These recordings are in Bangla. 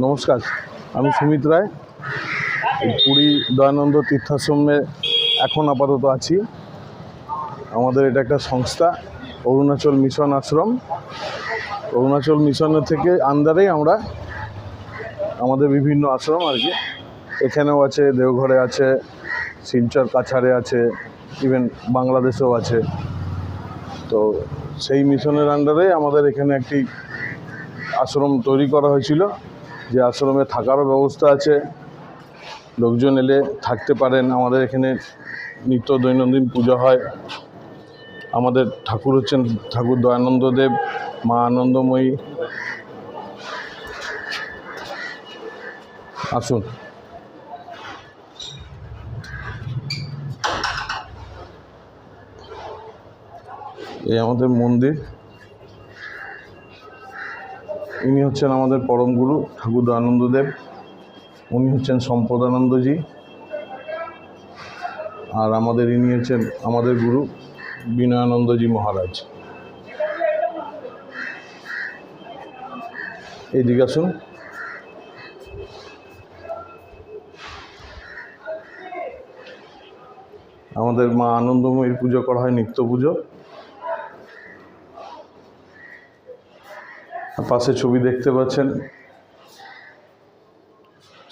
নমস্কার, আমি সুমিত রায়। পুরী দয়ানন্দ তীর্থাশ্রমে এখন আপাতত আছি। আমাদের এটা একটা সংস্থা, অরুণাচল মিশন আশ্রম। অরুণাচল মিশনের থেকে আন্ডারেই আমরা আমাদের বিভিন্ন আশ্রম আর কি। এখানেও আছে, দেওঘরে আছে, শিলচর কাছাড়ে আছে ইভেন বাংলাদেশেও আছে। তো সেই মিশনের আন্ডারে আমাদের এখানে একটি আশ্রম তৈরি করা হয়েছিল। যে আশ্রমে থাকারও ব্যবস্থা আছে, লোকজন এলে থাকতে পারেন। আমাদের এখানে নিত্য দৈনন্দিন পূজা হয়। আমাদের ঠাকুর হচ্ছেন ঠাকুর দয়ানন্দ দেব, মা আনন্দময়ী। আসুন। এই আমাদের মন্দির। ইনি হচ্ছেন আমাদের পরম গুরু ঠাকুর দয়ানন্দদেব উনি হচ্ছেন সম্পদানন্দজি। আর আমাদের ইনি হচ্ছেন আমাদের গুরু, বিনয়ানন্দজি মহারাজ। এইদিকে আসুন। আমাদের মা আনন্দময়ীর পুজো করা হয় নিত্য পুজো। পাশে ছবি দেখতে পাচ্ছেন।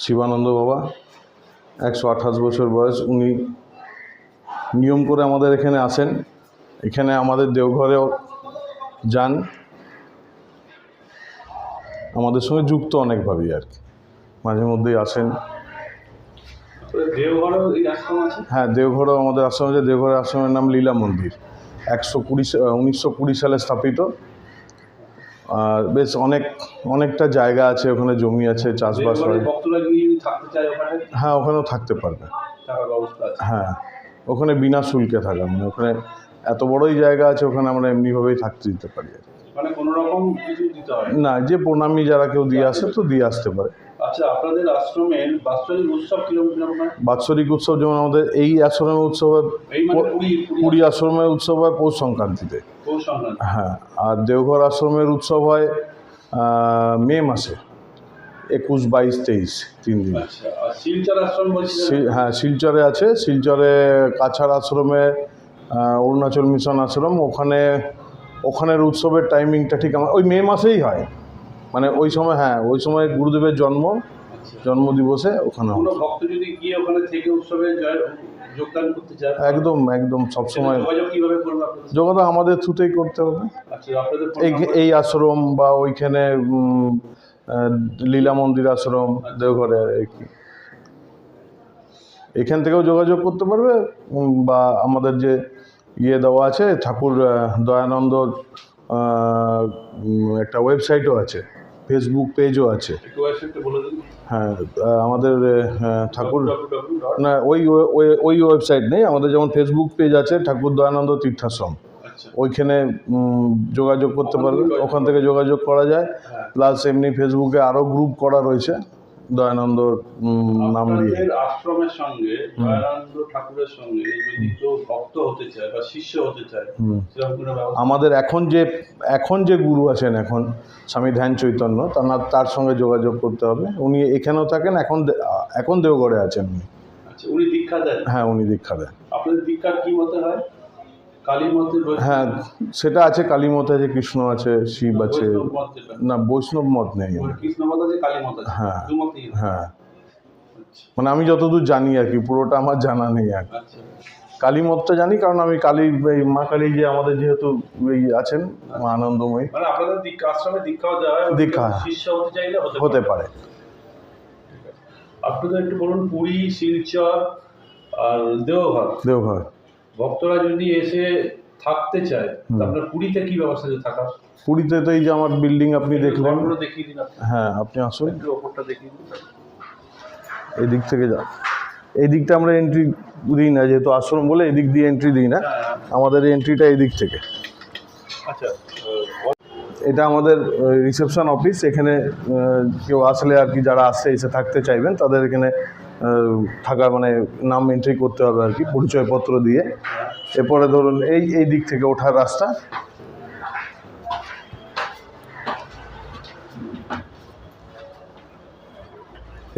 শিবানন্দ বাবা একশো আঠাশ বছর বয়স উনি নিয়ম করে আমাদের এখানে আসেন। এখানে আমাদের দেওঘরেও যান। আমাদের সঙ্গে যুক্ত অনেকভাবেই আর কি। মাঝে মধ্যেই আসেন। হ্যাঁ দেওঘরও আমাদের আশ্রম আছে। দেওঘরের আশ্রমের নাম লীলা মন্দির। একশো কুড়ি উনিশশো কুড়ি সালে স্থাপিত। আর বেশ অনেক অনেকটা জায়গা আছে ওখানে জমি আছে চাষবাস হয়। হ্যাঁ ওখানেও থাকতে পারবে। হ্যাঁ ওখানে বিনা শুল্কে থাকা মানে ওখানে এত বড়ই জায়গা আছে ওখানে আমরা এমনিভাবেই থাকতে দিতে পারি আর কি। মানে কোনো রকম কিছু দিতে হয়? না যে প্রণামী যারা কেউ দিয়ে আসে তো দিয়ে আসতে পারে। আচ্ছা আপনাদের আশ্রমের বাৎসরিক উৎসব কীরকম কীরকম বাৎসরিক উৎসব যেমন আমাদের এই আশ্রমের উৎসব হয় এই মানে পুরী পুরী আশ্রমের উৎসব হয় পৌষ সংক্রান্তিতে। হ্যাঁ আর দেওঘর আশ্রমের উৎসব হয় মে মাসে একুশ বাইশ তেইশ তিন দিন। আচ্ছা হ্যাঁ শিলচরে আছে শিলচরে কাছাড় আশ্রমে অরুণাচল মিশন আশ্রম ওখানে ওখানের উৎসবের টাইমিংটা ঠিক আমার ওই মে মাসেই হয়। মানে ওই সময় হ্যাঁ ওই সময় গুরুদেবের জন্ম আচ্ছা। জন্ম দিবসে ওখানে। ভক্ত যদি গিয়ে ওখানে থেকে উৎসবে যোগদান করতে চায়? একদম একদম সবসময় যোগাযোগ আমাদের থ্রুতেই করতে হবে। আচ্ছা এই এই আশ্রম বা ওইখানে লীলা মন্দির আশ্রম দেওঘরে আর কি। এখান থেকেও যোগাযোগ করতে পারবে বা আমাদের যে ইয়ে দেওয়া আছে ঠাকুর দয়ানন্দ একটা ওয়েবসাইটও আছে ফেসবুক পেজও আছে। হ্যাঁ আমাদের ঠাকুর না ওই ওই- ওয়েবসাইট নেই আমাদের যেমন ফেসবুক পেজ আছে ঠাকুর দয়ানন্দ তীর্থাশ্রম। আচ্ছা। ওইখানে যোগাযোগ করতে পারবে ওখান থেকে যোগাযোগ করা যায় হ্যাঁ। প্লাস এমনি ফেসবুকে আরও গ্রুপ করা রয়েছে। দয়ানন্দর নাম দিয়ে। আশ্রমের সঙ্গে দয়ানন্দ ঠাকুরের সঙ্গে যদি কেউ ভক্ত হতে চায় বা শিষ্য হতে চায় আমাদের এখন যে এখন যে গুরু আছেন এখন স্বামী ধ্যান চৈতন্য তার তার সঙ্গে যোগাযোগ করতে হবে। উনি এখানেও থাকেন এখন এখন দেওঘরে আছেন উনি। আচ্ছা উনি দীক্ষা দেন? হ্যাঁ উনি দীক্ষা দেন। আপনাদের দীক্ষা কি মতে হয়? হ্যাঁ সেটা আছে কালী মত আছে কৃষ্ণ আছে শিব আছে। না বৈষ্ণব মত নেই হ্যাঁ। হ্যাঁ। আচ্ছা। মানে আমি যতদূর জানি আর কি পুরোটা আমার জানা নেই আর। আচ্ছা। কালী মতটা জানি কারণ আমি কালী এই মা কালী যে আমাদের যেহেতু আছেন মা আনন্দময়ী। মানে দীক্ষা। হতে পারে। আপনাদের একটু বলুন পুরী শিলচর আর দেওঘর। দেওঘর। ভক্তরা যদি এসে থাকতে চায় আপনার পুরীতে কি ব্যবস্থা আছে থাকার? পুরীতে তো এই যে আমার বিল্ডিং আপনি দেখলেন। দেখিয়ে দিন হ্যাঁ আপনি আসুন। ওপরটা দেখিয়ে দিন। এই দিক থেকে যান এই দিকটা আমরা এন্ট্রি দিই না যেহেতু আশ্রম বলে এই দিক দিয়ে এন্ট্রি দিই না। হ্যাঁ, আমাদের এন্ট্রিটা এই দিক থেকে। আচ্ছা এটা আমাদের রিসেপশন অফিস এখানে কেউ আসলে আর কি যারা আসছে এসে থাকতে চাইবেন তাদের এখানে থাকা মানে নাম এন্ট্রি করতে হবে আর কি, পরিচয়পত্র দিয়ে। এরপরে ধরুন এই এই দিক থেকে ওঠার রাস্তা।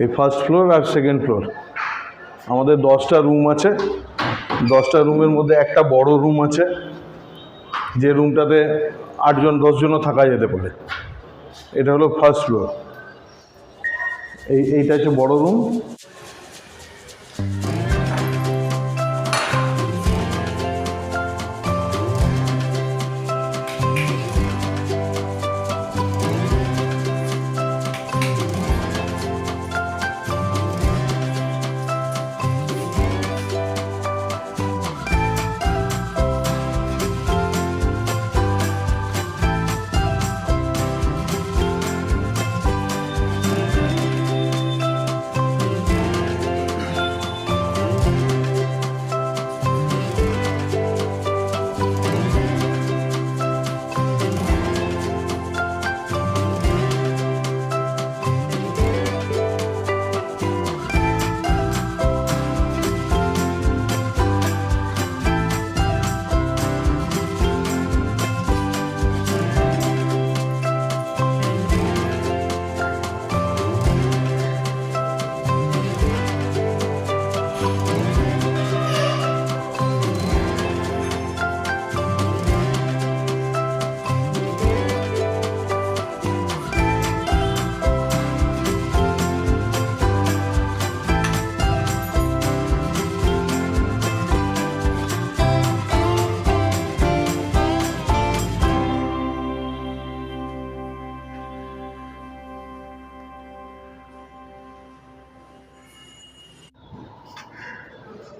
এই ফার্স্ট ফ্লোর আর সেকেন্ড ফ্লোর আমাদের দশটা রুম আছে। দশটা রুমের মধ্যে একটা বড় রুম আছে। যে রুমটাতে আটজন, দশজনও থাকা যেতে পারে। এটা হলো ফার্স্ট ফ্লোর এই, এইটা হচ্ছে বড় রুম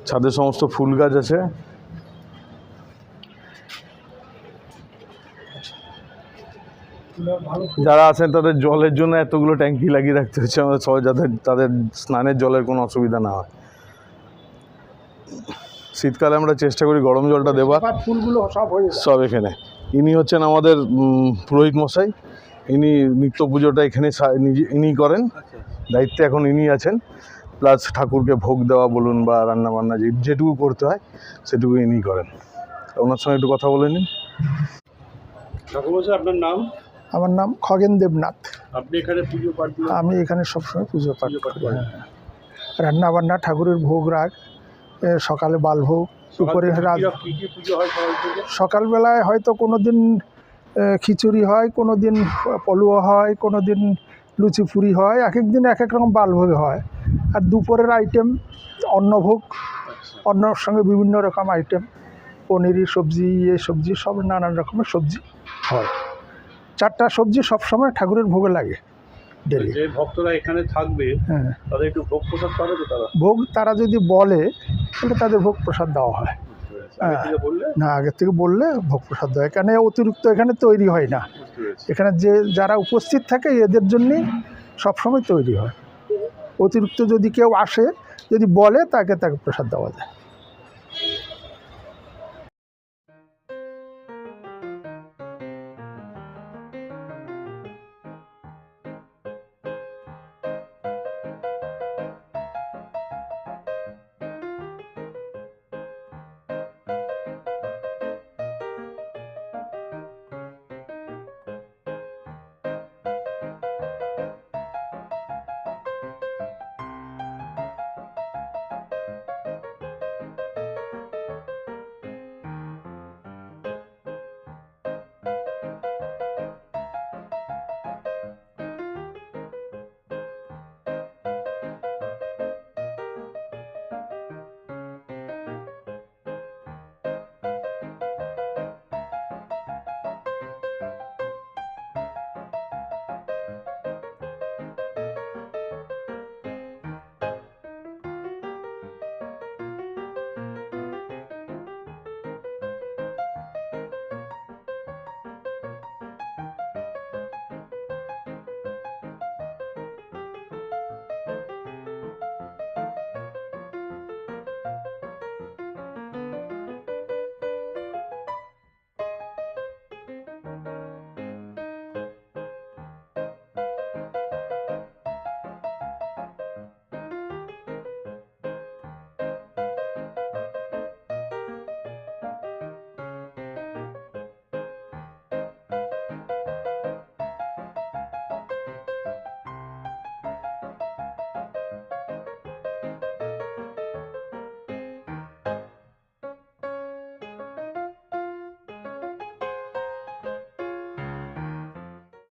ছাদে সমস্ত ফুল গাছ আছে। যারা আছেন তাদের জলের জন্য এতগুলো ট্যাঙ্কি লাগিয়ে রাখতে হচ্ছে আমাদের সবাই যাতে তাদের স্নানের জলের কোনো অসুবিধা না হয়। শীতকালে আমরা চেষ্টা করি গরম জলটা দেওয়ার। ফুলগুলো সব হয়ে সব এখানে। ইনি হচ্ছেন আমাদের পুরোহিত মশাই। ইনি নিত্য পুজোটা এখানে নিজে ইনি করেন। দায়িত্বে এখন ইনি আছেন। প্লাস ঠাকুরকে ভোগ দেওয়া বলুন বা রান্না বান্না যে যেটুকু করতে হয় সেটুকু ইনি করেন। ওনার সঙ্গে একটু কথা বলে নিন। আপনার নাম? আমার নাম খগেন দেবনাথ। আপনি এখানে পুজো পাঠ আমি এখানে সবসময় পুজো পাঠ করি। রান্না বান্না ঠাকুরের ভোগ রাগ সকালে বালভোগ দুপুরে রাত। সকাল থেকে? সকালবেলায় হয়তো কোনো দিন খিচুড়ি হয় কোনো দিন পলুয়া হয় কোনো দিন লুচি পুরি হয় এক এক দিন এক এক রকম বালভোগ হয়। আর দুপুরের আইটেম অন্নভোগ আচ্ছা। অন্নর সঙ্গে বিভিন্ন রকম আইটেম পনিরি সবজি ইয়ে সবজি সব নানান রকমের সবজি হয়। চারটা সবজি সবসময় ঠাকুরের ভোগে লাগে ডেলি যে ভক্তরা এখানে থাকবে হ্যাঁ। তাদের একটু ভোগ প্রসাদ পাবে তো তারা? ভোগ তারা যদি বলে তাহলে তাদের ভোগ প্রসাদ দেওয়া হয়। আগে না আগের থেকে বললে ভোগ প্রসাদ দেওয়া হয়। এখানে অতিরিক্ত এখানে তৈরি হয় না। এখানে যে যারা উপস্থিত থাকে এদের জন্যেই সবসময় তৈরি হয়। অতিরিক্ত যদি কেউ আসে যদি বলে তাকে তাকে প্রসাদ দেওয়া যায়।